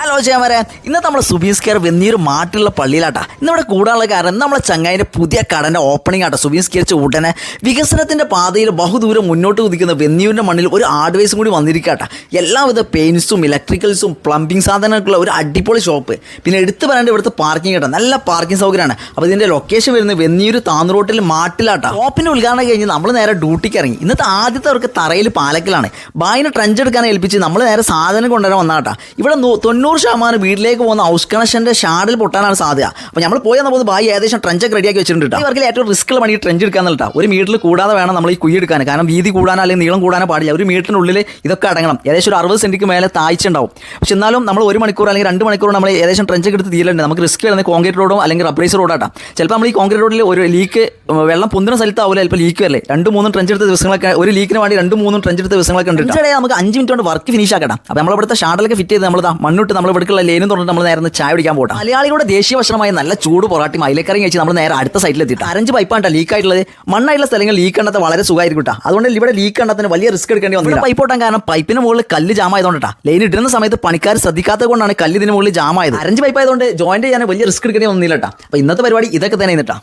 Hello ചേമരെ ഇന്നത്തെ നമ്മൾ Subi's care വെന്നീർ മാട്ടിലുള്ള പള്ളിയിലാട്ടാ. ഇന്നിവിടെ കൂടാനുള്ള കാരണം നമ്മളെ ചങ്ങായിന്റെ പുതിയ കടന്റെ ഓപ്പണിംഗ് ആട്ടോ. സുബീസ് കെയറിച്ച് ഉടനെ വികസനത്തിന്റെ പാതയിൽ ബഹുദൂരം മുന്നോട്ട് കുതിക്കുന്ന വെന്നീരിന്റെ മണ്ണിൽ ഒരു ആഡ്വൈസും കൂടി വന്നിരിക്കാട്ടാ എല്ലാവിധ പെയിൻസും ഇലക്ട്രിക്കൽസും പ്ലംബിംഗ് സാധനങ്ങൾക്കുള്ള ഒരു അടിപൊളി ഷോപ്പ് പിന്നെ എടുത്തു പറയേണ്ട ഇവിടുത്തെ പാർക്കിംഗ് കേട്ടോ. നല്ല പാർക്കിംഗ് സൗകര്യമാണ്. അപ്പോൾ ഇതിന്റെ ലൊക്കേഷൻ വരുന്നത് വെന്നീർ താന്നൂറോട്ടിൽ മാട്ടിലാട്ടാ. ഷോപ്പിന്റെ ഉദ്ഘാടനം കഴിഞ്ഞ് നമ്മൾ നേരെ ഡ്യൂട്ടിക്ക് ഇറങ്ങി. ഇന്നത്തെ ആദ്യത്തെ അവർക്ക് തറയിൽ പാലക്കിലാണ്. ബായിനെ ട്രഞ്ച് എടുക്കാൻ ഏൽപ്പിച്ച് നമ്മൾ നേരെ സാധനം കൊണ്ടുവരാൻ വന്നാട്ടാ ഇവിടെ നൂ- തൊണ്ണൂറ് ശതമാനം വീട്ടിലേക്ക് പോകുന്ന ഹൗസ് കണക്ഷന്റെ ഷാഡിൽ പൊട്ടാനാണ് സാധ്യത. അപ്പോൾ നമ്മൾ പോയി വന്നപ്പോൾ ബായി ഏകദേശം ട്രഞ്ചൊക്കെ റെഡിയാക്കി വെച്ചിട്ടുണ്ട് ഇവർക്ക് ഈ വർക്കിൽ ഏറ്റവും റിസ്ക് പണി ട്രഞ്ച് എടുക്കാന്നുള്ളട്ടാ ഒരു മീറ്ററിൽ കൂടാതെ വേണം നമ്മൾ ഈ കുഴി എടുക്കാൻ കാരണം വീതി കൂടാനോ അല്ലെങ്കിൽ നീളം കൂടാനോ പാടില്ല. ഒരു മീറ്ററിനുള്ളിൽ ഇതൊക്കെ അടങ്ങണം. ഏകദേശം ഒരു അറുപത് സെന്റിക്ക് മേലെ താഴ്ച ഉണ്ടാവും. പക്ഷെ എന്നാലും നമ്മൾ ഒരു മണിക്കൂർ അല്ലെങ്കിൽ രണ്ട് മണിക്കൂർ നമ്മൾ ഏകദേശം ട്രഞ്ചൊക്കെ എടുത്ത് തീരലുണ്ട്. നമുക്ക് റിസ്ക് വരുന്നത് കോൺക്രീറ്റ് റോഡോ അല്ലെങ്കിൽ റബ്രൈസ് റോഡാട്ടാ ചിലപ്പോൾ നമ്മൾ ഈ കോൺക്രീറ്റ് റോഡിൽ ഒരു ലീക്ക് വെള്ളം പൊന്തുന്ന സ്ഥലത്താവില്ല ചിലപ്പോൾ ലീക്ക് വരല്ലേ. രണ്ട് മൂന്നും ട്രഞ്ച് എടുത്ത ദിവസങ്ങളൊക്കെ ഒരു ലീക്കിന് വേണ്ടി രണ്ട് മൂന്നും ട്രഞ്ച് എടുത്ത ദിവസങ്ങളൊക്കെ ഉണ്ട് നമുക്ക് അഞ്ച് മിനിറ്റ് കൊണ്ട് വർക്ക് ഫിനിഷ് ആക്കണം അപ്പോൾ നമ്മളിവിടുത്തെ ഷാഡിലൊക്കെ ഫിറ്റ് ചെയ്ത് നമ്മൾ മണ്ണിട്ട് നമ്മൾ ഇവിടേക്കുള്ള ലേനും തുറന്നിട്ട് നമ്മൾ നേരെ ചായ പിടിക്കാൻ പോകാം മലയാളികളുടെ ദേശീയ ഭക്ഷണമായ നല്ല ചൂട് പൊറാട്ടി മൈലക്കറി കഴിച്ച് നമ്മൾ നേരെ അടുത്ത സൈറ്റിൽ എത്തിയിട്ട് അരഞ്ച് പൈപ്പാണ് ലീക്ക് ആയിട്ടുള്ളത്. മണ്ണായിട്ടുള്ള സ്ഥലങ്ങൾ ലീക്ക് കണ്ടത് വളരെ സുഖമായിരിക്കും കേട്ടോ അതുകൊണ്ട് ഇവിടെ ലീക്ക് കണ്ടതിന് വലിയ റിസ്ക് എടുക്കേണ്ടി വന്നു പൈപ്പ് ഓട്ടാൻ കാരണം പൈപ്പിന് മുകളിൽ കല്ല് ജാം ആയതുകൊണ്ടാ. ലൈൻ ഇടുന്ന സമയത്ത് പണിക്കാർ ശ്രദ്ധിക്കാത്തത് കൊണ്ടാണ് കല്ല് ഇതിന് മുകളിൽ ജാം ആയത്. അരഞ്ച് പൈപ്പ് ആയതുകൊണ്ട് ജോയിന്റ് ചെയ്യാൻ വലിയ റിസ്ക് എടുക്കേണ്ടി വന്നില്ല കേട്ടോ അപ്പോൾ ഇന്നത്തെ പരിപാടി ഇതൊക്കെ തന്നെ എന്നിട്ടാ